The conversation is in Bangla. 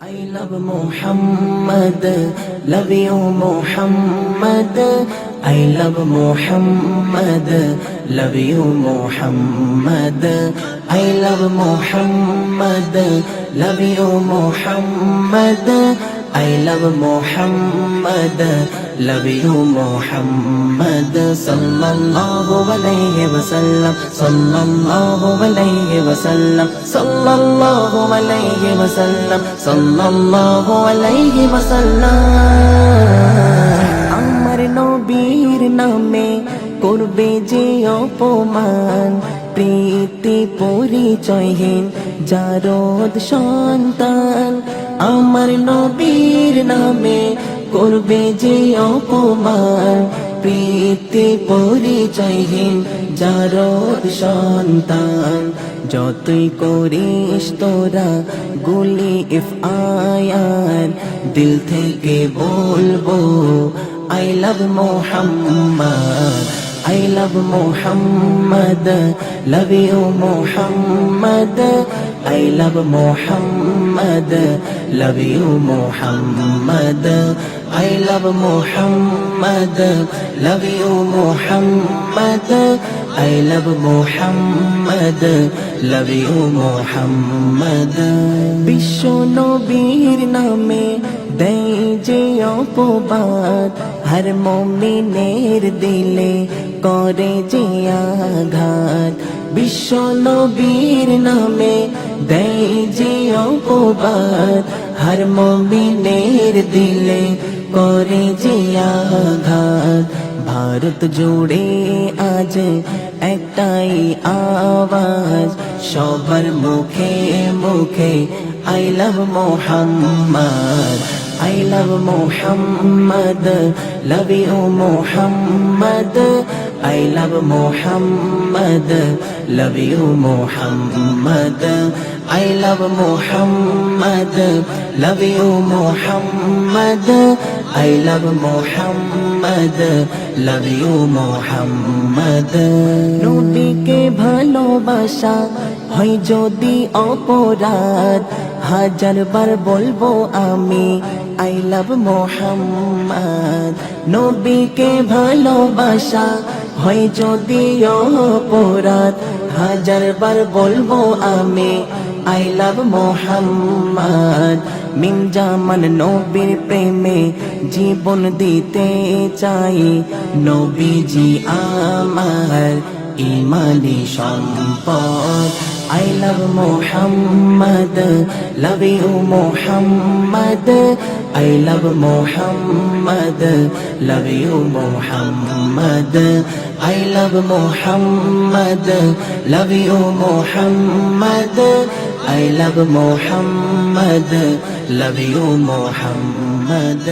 I love Muhammad, love you Muhammad. I love Muhammad, love you Muhammad. I love Muhammad, love you Muhammad. I love Muhammad, love you Muhammad. Sallallahu alayhi wa sallam, sallallahu alayhi wa sallam, sallallahu alayhi wa sallam, sallallahu alayhi wa sallam. আমার নবীর নামে করবে যে অপমান প্রীতি পরিচয়হীন জারদ সন্তান আমার নবীর নামে করবে যে অপমান। প্রীতি পরিচয়হীন জারদ সন্তান, যতই করিস তোরা গুলি ইফ আয়ার দিল থেকে বলব, I love Muhammad I love Muhammad Love you Muhammad I love Muhammad Love you Muhammad I love Muhammad Love you Muhammad I love Muhammad Love you Muhammad বিশ্ব নবীর নামে দেয় যে অপবাদ হর মমিনের দিলে করে যে আঘাত বিশ্ব নবীর নামে দেয় যে অপবাদ হর মমিনের দিলে করে যে আঘাত ভারত জুড়ে আজ একটাই আওয়াজ সবার মুখে মুখে I love Muhammad I love Muhammad, love you Muhammad. I love Muhammad, love you Muhammad. I love Muhammad, love you Muhammad. I love Muhammad, love you Muhammad. নবীকে ভালোবাসা হয় যদি অপরাধ হাজার বার বলব আমি আই লাভ মোহাম্মদ। নবীকে ভালোবাসা হয় যদি অপরাধ। হাজার বার বলব আমি আই লাভ মোহাম্মদ। মিন জামান নবীর প্রেমে জীবন দিতে চাই। নবীজি আমার ইমানি সম্পদ। I love Muhammad, love you Muhammad. I love Muhammad, love you Muhammad. I love Muhammad, love you Muhammad. I love Muhammad, love you Muhammad.